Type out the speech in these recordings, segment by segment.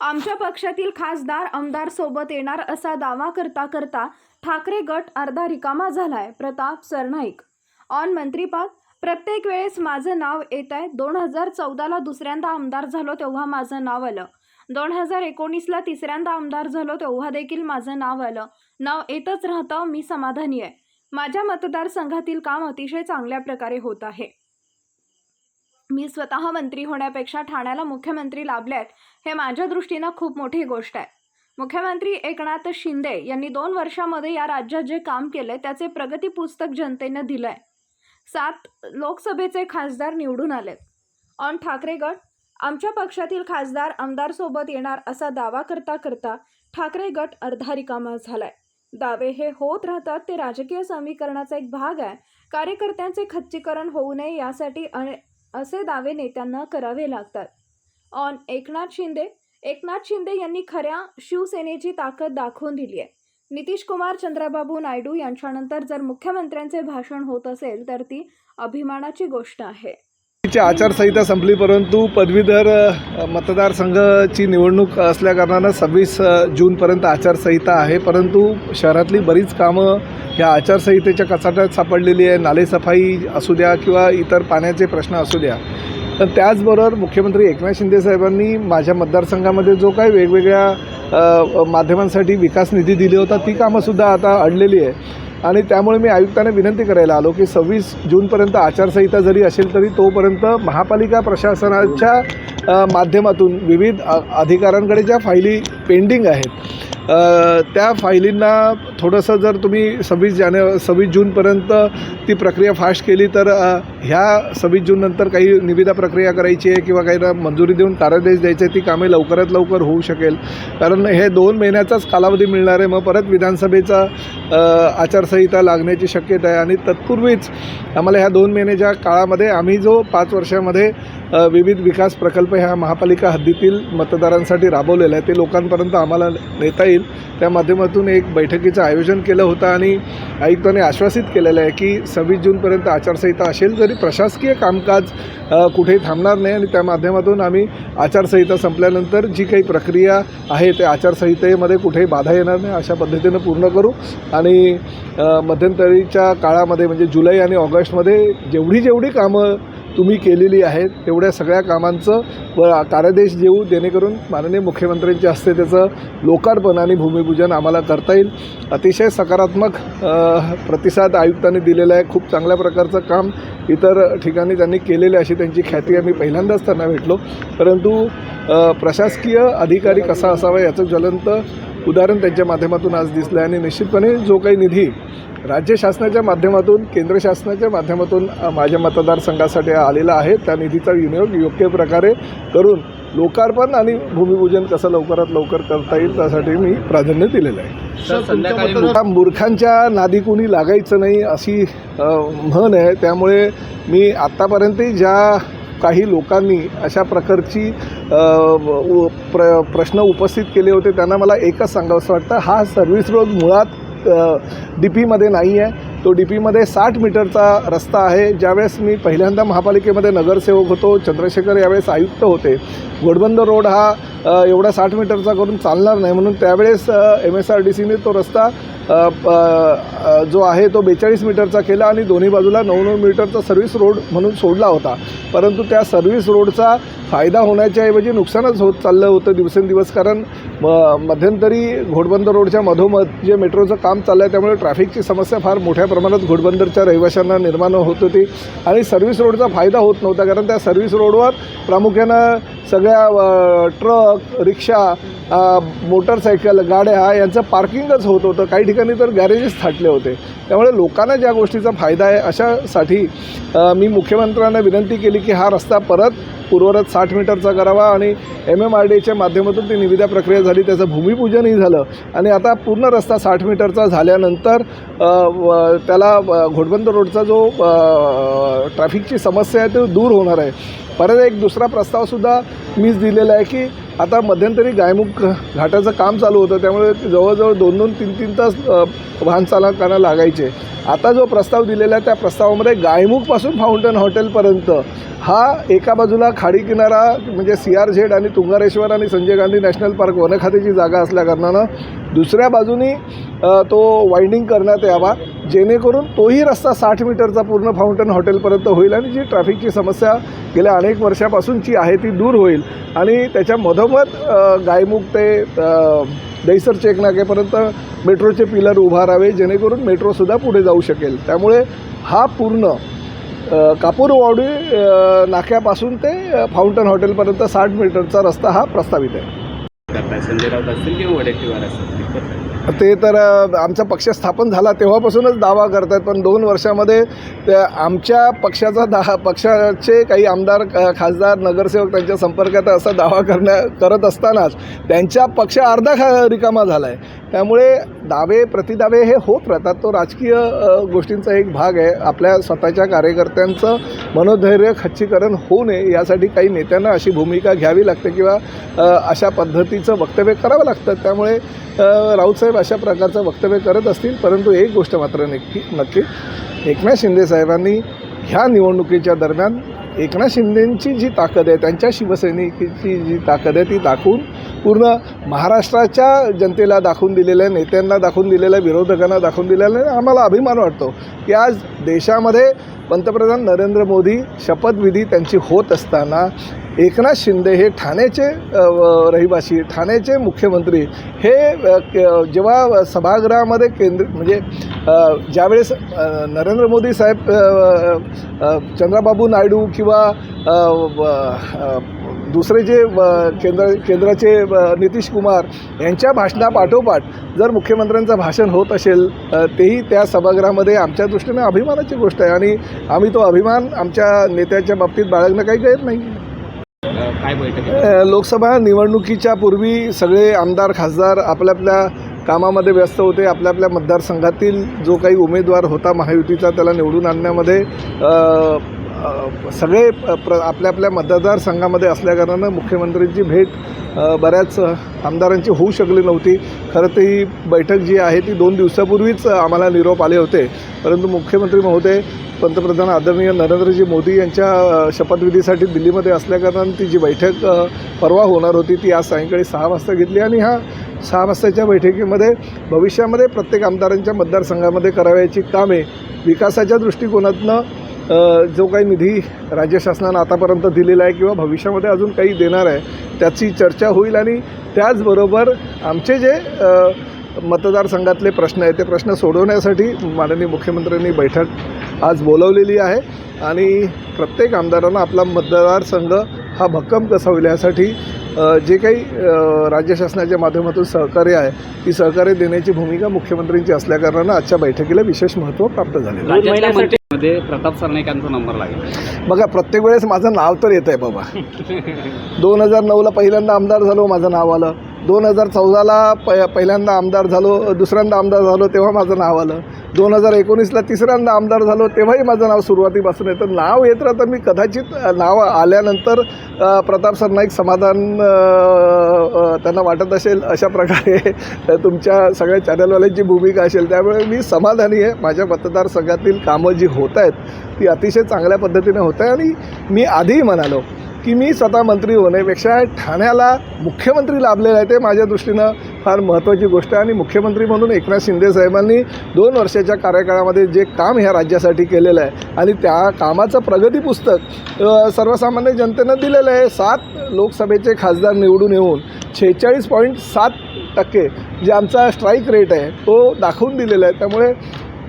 आमच्या पक्षातील खासदार आमदार सोबत येणार असा दावा करता करता ठाकरे गट अर्धा रिकामा झालाय. प्रताप सरनाईक. ऑन मंत्रीपद प्रत्येक वेळेस माझं नाव येत आहे दोन हजार चौदाला दुसऱ्यांदा आमदार झालो तेव्हा माझं नाव आलं. दोन हजार एकोणीसला तिसऱ्यांदा आमदार झालो तेव्हा देखील माझं नाव आलं. नाव येतच राहतं मी समाधानी आहे. माझ्या मतदारसंघातील काम अतिशय चांगल्या प्रकारे होत आहे. मी स्वतः मंत्री होण्यापेक्षा ठाण्याला मुख्यमंत्री लाभल्यात हे माझ्या दृष्टीनं खूप मोठी गोष्ट आहे. मुख्यमंत्री एकनाथ शिंदे यांनी दोन वर्षामध्ये या राज्यात जे काम केले त्याचे प्रगती पुस्तक जनतेनं दिलं आहे सात लोकसभेचे खासदार निवडून आलेत. ऑन ठाकरे गट आमच्या पक्षातील खासदार आमदारसोबत येणार असा दावा करता करता ठाकरे गट अर्धा रिकामा झालाय. दावे हे होत राहतात ते राजकीय समीकरणाचा एक भाग आहे. कार्यकर्त्यांचे खच्चीकरण होऊ नये यासाठी असे दावे नेत्यांना करावे लागतात. ऑन एकनाथ शिंदे एकनाथ शिंदे यांनी खऱ्या शिवसेनेची ताकद दाखवून दिली आहे. नितीश कुमार चंद्रबाबू नायडू यांच्यानंतर जर मुख्यमंत्र्यांचे भाषण होत असेल तर ती अभिमानाची गोष्ट आहे. ची आचारसंहिता संपली परंतु पदवीधर मतदारसंघाची निवडणूक असल्याकारणानं सव्वीस जूनपर्यंत आचारसंहिता आहे. परंतु शहरातली बरीच कामं ह्या आचारसंहितेच्या कचाट्यात सापडलेली आहे. नालेसफाई असू द्या किंवा इतर पाण्याचे प्रश्न असू द्या. तर त्याचबरोबर मुख्यमंत्री एकनाथ शिंदे साहेबांनी माझ्या मतदारसंघामध्ये जो काही वेगवेगळ्या माध्यमांसाठी विकास निधी दिली होता ती कामंसुद्धा आता अडलेली आहे. आणि त्यामुळे मी आयुक्तांना विनंती करायला आलो की सव्वीस जूनपर्यंत आचारसंहिता जरी असेल तरी तोपर्यंत महापालिका प्रशासनाच्या माध्यमातून विविध अधिकाऱ्यांकडे ज्या फायली पेंडिंग आहेत त्या फायलींना थोडंसं जर तुम्ही सव्वीस जाने सव्वीस जूनपर्यंत ती प्रक्रिया फास्ट केली तर ह्या सव्वीस जूननंतर काही निविदा प्रक्रिया करायची आहे किंवा काही मंजुरी देऊन कार्यादेश द्यायचे ती कामे लवकरात लवकर होऊ शकेल. कारण हे दोन महिन्याचाच कालावधी मिळणार आहे मग परत विधानसभेचा आचारसंहिता लागण्याची शक्यता आहे. आणि तत्पूर्वीच आम्हाला ह्या दोन महिन्याच्या काळामध्ये आम्ही जो पाच वर्षामध्ये विविध विकास प्रकल्प ह्या महापालिका हद्दीतील मतदारांसाठी राबवलेला आहे ते लोकांपर्यंत आम्हाला नेता येईल. त्या माध्यमातून एक बैठकीचं आयोजन केलं होतं आणि आयुक्तांनी आश्वासित केलेलं आहे की सव्वीस जूनपर्यंत आचारसंहिता असेल तरी प्रशासकीय कामकाज कुठेही थांबणार नाही आणि त्या माध्यमातून आम्ही आचारसंहिता संपल्यानंतर जी काही प्रक्रिया आहे त्या आचारसंहितेमध्ये कुठेही बाधा येणार नाही. अशा पद्धतीनं पूर्ण करू आणि मध्यंतरीच्या काळामध्ये म्हणजे जुलै आणि ऑगस्टमध्ये जेवढी जेवढी कामं तुम्ही केलेली आहेत तेवढ्या सगळ्या कामांचं व कार्यादेश देऊ जेणेकरून माननीय मुख्यमंत्र्यांच्या हस्ते त्याचं लोकार्पण आणि भूमिपूजन आम्हाला करता येईल. अतिशय सकारात्मक प्रतिसाद आयुक्तांनी दिलेला आहे. खूप चांगल्या प्रकारचं काम इतर ठिकाणी त्यांनी केलेले अशी त्यांची ख्याती आम्ही पहिल्यांदाच त्यांना भेटलो. परंतु प्रशासकीय अधिकारी कसा असावा याचं ज्वलंत उदाहरण त्यांच्या माध्यमातून आज दिसलं आहे आणि निश्चितपणे जो काही निधी राज्य शासनाच्या माध्यमातून केंद्र शासनाच्या माध्यमातून माझ्या मतदारसंघासाठी आलेला आहे त्या निधीचा विनियोग योग्य प्रकारे करून लोकार्पण आणि भूमिपूजन कसं लवकरात लवकर करता येईल त्यासाठी मी प्राधान्य दिलेलं आहे. मूर्खांच्या नादी कोणी लागायचं नाही अशी म्हण आहे. त्यामुळे मी आत्तापर्यंत ज्या काही लोकांनी अशा प्रकारची प्र प्रश्न उपस्थित केले होते त्यांना मला एकच सांगावंसं वाटतं हा सर्व्हिस रोड मुळात डी पीमध्ये नाही आहे तो डी पीमध्ये साठ मीटरचा रस्ता आहे. ज्यावेळेस मी पहिल्यांदा महापालिकेमध्ये नगरसेवक होतो चंद्रशेखर यावेळेस आयुक्त होते. घोडबंदर रोड हा एवढा साठ मीटरचा करून चालणार नाही. म्हणून त्यावेळेस एम एस आर डी सीने तो रस्ता जो आहे तो बेचाळीस मीटरचा केला आणि दोन्ही बाजूला नऊ नऊ मीटरचा सर्व्हिस रोड म्हणून सोडला होता. परंतु त्या सर्व्हिस रोडचा फायदा होण्याच्याऐवजी नुकसानच होत चाललं होतं दिवसेंदिवस कारण म- मध्यंतरी घोडबंदर रोडच्या मधोमध जे मेट्रोचं काम चाललं आहे त्यामुळे ट्रॅफिकची समस्या फार मोठ्या प्रमाणात घोडबंदरच्या रहिवाशांना निर्माण होत होती. आणि सर्व्हिस रोडचा फायदा होत नव्हता कारण त्या सर्व्हिस रोडवर प्रामुख्यानं सगळ्या ट्रक रिक्षा मोटरसायकल गाड्या यांचं पार्किंगच होत होतं. काही ठिकाणी तर गॅरेजेस थाटले होते. त्यामुळे लोकांना ज्या गोष्टीचा फायदा आहे अशासाठी मी मुख्यमंत्र्यांना विनंती केली की हा रस्ता परत पूर्वरत साठ मीटरचा करावा आणि एम एम आर डीच्या माध्यमातून ती निविदा प्रक्रिया झाली. त्याचं भूमिपूजनही झालं. आणि आता पूर्ण रस्ता साठ मीटरचा झाल्यानंतर व- त्याला घोडबंद रोडचा जो ट्रॅफिकची समस्या आहे तो दूर होणार आहे. परत एक दुसरा प्रस्तावसुद्धा मीच दिलेला आहे की आता मध्यंतरी गायमुख घाटाचं काम चालू होतं त्यामुळे जवळजवळ दोन दोन तीन तीन तास वाहन चालकांना लागायचे. आता जो प्रस्ताव दिलेला आहे त्या प्रस्तावामध्ये गायमुखपासून फाउंटन हॉटेलपर्यंत हा एका बाजूला खाडी किनारा म्हणजे सी आर झेड आणि तुंगारेश्वर आणि संजय गांधी नॅशनल पार्क वन जागा असल्याकारणानं दुसऱ्या बाजूनी तो वाइंडिंग करण्यात यावा. जेणेकरून तोही रस्ता साठ मीटरचा पूर्ण फाउंटन हॉटेलपर्यंत होईल आणि जी ट्रॅफिकची समस्या गेल्या अनेक वर्षापासूनची आहे ती दूर होईल. आणि त्याच्या मधोमध गायमुख ते अ, दहिसर चेक मेट्रोचे पिलर उभारावे जेणेकरून मेट्रोसुद्धा पुढे जाऊ शकेल. त्यामुळे हा पूर्ण कापूरवाडी नाक्यापासून ते फाउंटन हॉटेलपर्यंत साठ मीटरचा रस्ता हा प्रस्तावित आहे. करताय संजय राऊत असतील किंवा वडेट्टीवार असतील ते तर आमचा पक्ष स्थापन झाला तेव्हापासूनच दावा करत आहेत पण दोन वर्षामध्ये त्या आमच्या पक्षाचा दहा पक्षाचे काही आमदार खासदार नगरसेवक त्यांच्या संपर्कात असा दावा करण्या करत असतानाच त्यांच्या पक्ष अर्धा खा रिकामा झाला आहे त्यामुळे दावे प्रतिदावे हे होत राहतात. तो राजकीय गोष्टींचा एक भाग आहे. आपल्या स्वतःच्या कार्यकर्त्यांचं मनोधैर्य खच्चीकरण होऊ नये यासाठी काही नेत्यांना अशी भूमिका घ्यावी लागते किंवा अशा पद्धतीचं वक्तव्य करावं लागतं. त्यामुळे राऊतसाहेब अशा प्रकारचं वक्तव्य करत असतील. परंतु एक गोष्ट मात्र नक्की नक्की एकनाथ शिंदे साहेबांनी ह्या निवडणुकीच्या दरम्यान एकनाथ शिंदेंची जी ताकद आहे त्यांच्या शिवसैनिकीची जी ताकद आहे ती दाखवून पूर्ण महाराष्ट्राच्या जनतेला दाखवून दिलेल्या आहे नेत्यांना दाखवून दिलेल्या विरोधकांना दाखवून दिलेलं आहे आम्हाला अभिमान वाटतो की आज देशामध्ये पंतप्रधान नरेंद्र मोदी शपथविधी त्यांची होत असताना एकनाथ शिंदे हे ठाण्याचे रहिवासी ठाण्याचे मुख्यमंत्री हे जेव्हा सभागृहामध्ये केंद्र म्हणजे ज्यावेळेस नरेंद्र मोदी साहेब चंद्राबाबू नायडू किंवा दुसरे जे केंद्र केंद्राचे नितीश कुमार यांच्या भाषणापाठोपाठ जर मुख्यमंत्र्यांचं भाषण होत असेल तेही त्या सभागृहामध्ये आमच्या दृष्टीने अभिमानाची गोष्ट आहे. आणि आम्ही तो अभिमान आमच्या नेत्याच्या बाबतीत बाळगणं काही गैर नाही. काय बैठक लोकसभा निवडणुकीच्या पूर्वी सगळे आमदार खासदार आपल्या आपल्या कामामध्ये व्यस्त होते. आपल्या आपल्या मतदारसंघातील जो काही उमेदवार होता महायुतीचा त्याला निवडून आणण्यामध्ये सगळे प्र आपल्या आपल्या मतदारसंघामध्ये असल्याकारणानं मुख्यमंत्र्यांची भेट बऱ्याच आमदारांची होऊ शकली नव्हती. खरं तर ही बैठक जी आहे ती दोन दिवसापूर्वीच आम्हाला निरोप आले होते. परंतु मुख्यमंत्री महोदय पंतप्रधान आदरणीय नरेंद्रजी मोदी यांच्या शपथविधीसाठी दिल्लीमध्ये असल्याकारणानं ती जी बैठक परवा होणार होती ती आज सायंकाळी सहा वाजता घेतली आणि ह्या सहा वाजताच्या बैठकीमध्ये भविष्यामध्ये प्रत्येक आमदारांच्या मतदारसंघामध्ये करावयाची कामे विकासाच्या दृष्टिकोनातनं जो काही निधी राज्य शासनानं आतापर्यंत दिलेला आहे किंवा भविष्यामध्ये अजून काही देणार आहे त्याची चर्चा होईल आणि त्याचबरोबर आमचे जे मतदारसंघातले प्रश्न आहेत ते प्रश्न सोडवण्यासाठी माननीय मुख्यमंत्र्यांनी बैठक आज बोलवलेली आहे आणि प्रत्येक आमदारांना आपला मतदारसंघ हा भक्कम कसा होईल यासाठी जे काही राज्य शासनाच्या माध्यमातून सहकार्य आहे ती सहकार्य देण्याची भूमिका मुख्यमंत्र्यांची असल्याकारणानं आजच्या बैठकीला विशेष महत्त्व प्राप्त झालेलं मध्ये प्रताप सरनाईकांचा नंबर लागेल. बघा प्रत्येक वेळेस माझं नाव तर येत आहे बाबा. दोन हजार नऊला पहिल्यांदा आमदार झालो माझं नाव आलं. दोन हजार चौदाला प पहिल्यांदा आमदार झालो दुसऱ्यांदा आमदार झालो तेव्हा माझं नाव आलं. दोन हजार एकोणीसला तिसऱ्यांदा आमदार झालो तेव्हाही माझं नाव सुरुवातीपासून येतं. नाव येत राहतं मी कदाचित नाव आल्यानंतर प्रताप सरनाईक समाधान त्यांना वाटत असेल अशा प्रकारे तुमच्या सगळ्या चॅनलवाल्यांची भूमिका असेल. त्यामुळे मी समाधानी आहे. माझ्या मतदारसंघातील कामं जी होत आहेत ती अतिशय चांगल्या पद्धतीने होत आहे आणि मी आधीही म्हणालो की मी स्वतः मंत्री होण्यापेक्षा ठाण्याला मुख्यमंत्री लाभलेला आहे ते माझ्या दृष्टीनं फार महत्त्वाची गोष्ट आहे. आणि मुख्यमंत्री म्हणून एकनाथ शिंदे साहेबांनी दोन वर्षाच्या कार्यकाळामध्ये जे काम ह्या राज्यासाठी केलेलं आहे आणि त्या कामाचं प्रगती पुस्तक सर्वसामान्य जनतेनं दिलेलं आहे. सात लोकसभेचे खासदार निवडून येऊन छेचाळीस पॉईंट सात टक्के जे आमचा स्ट्राईक रेट आहे तो दाखवून दिलेला आहे. त्यामुळे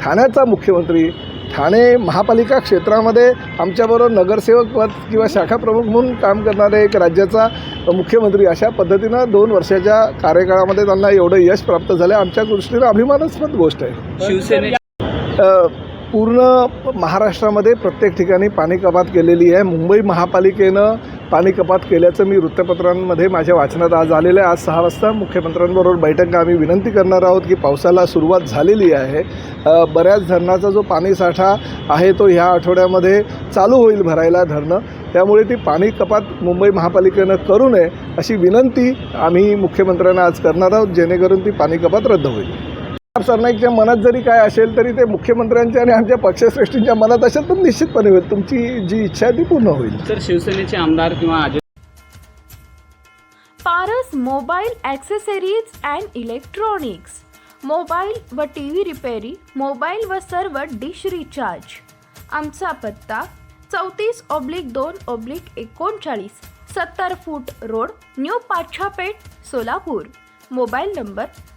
ठाण्याचा मुख्यमंत्री ठाणे महापालिका क्षेत्रामध्ये आमच्याबरोबर नगरसेवक पद किंवा शाखा प्रमुख म्हणून काम करणारे एक राज्याचा मुख्यमंत्री अशा पद्धतीनं दोन वर्षाच्या कार्यकाळामध्ये त्यांना एवढं यश प्राप्त झालं. आमच्या दृष्टीनं अभिमानास्पद गोष्ट आहे. शिवसेने पूर्ण महाराष्ट्रामध्ये प्रत्येक ठिकाणी पाणी कपात केलेली आहे. मुंबई महापालिकेनं पाणी कपात केल्याचं मी वृत्तपत्रांमध्ये माझ्या वाचनात आज आलेलं आहे. आज सहा वाजता मुख्यमंत्र्यांबरोबर बैठक आम्ही विनंती करणार आहोत की पावसाला सुरुवात झालेली आहे. बऱ्याच धरणाचा जो पाणीसाठा आहे तो ह्या आठवड्यामध्ये चालू होईल भरायला धरणं. त्यामुळे ती पाणी कपात मुंबई महापालिकेनं करू नये अशी विनंती आम्ही मुख्यमंत्र्यांना आज करणार आहोत जेणेकरून ती पाणी कपात रद्द होईल. सरनाईकच्या मनात जरी काय असेल तरी ते मुख्यमंत्र्यांच्या आणि आमच्या पक्षश्रेष्ठींच्या मनात असेल तर निश्चितपणे होईल. तुमची जी इच्छा आहे ती पूर्ण होईल. तर शिवसेनेचे आमदार किंवा Paras mobile accessories and electronics. Mobile व टी व्ही रिपेरी मोबाईल व सर्व डिश रिचार्ज. आमचा पत्ता चौतीस ऑब्लिक दोन ऑब्लिक एकोणचाळीस सत्तर foot road new Pachhapeth Solapur. Mobile number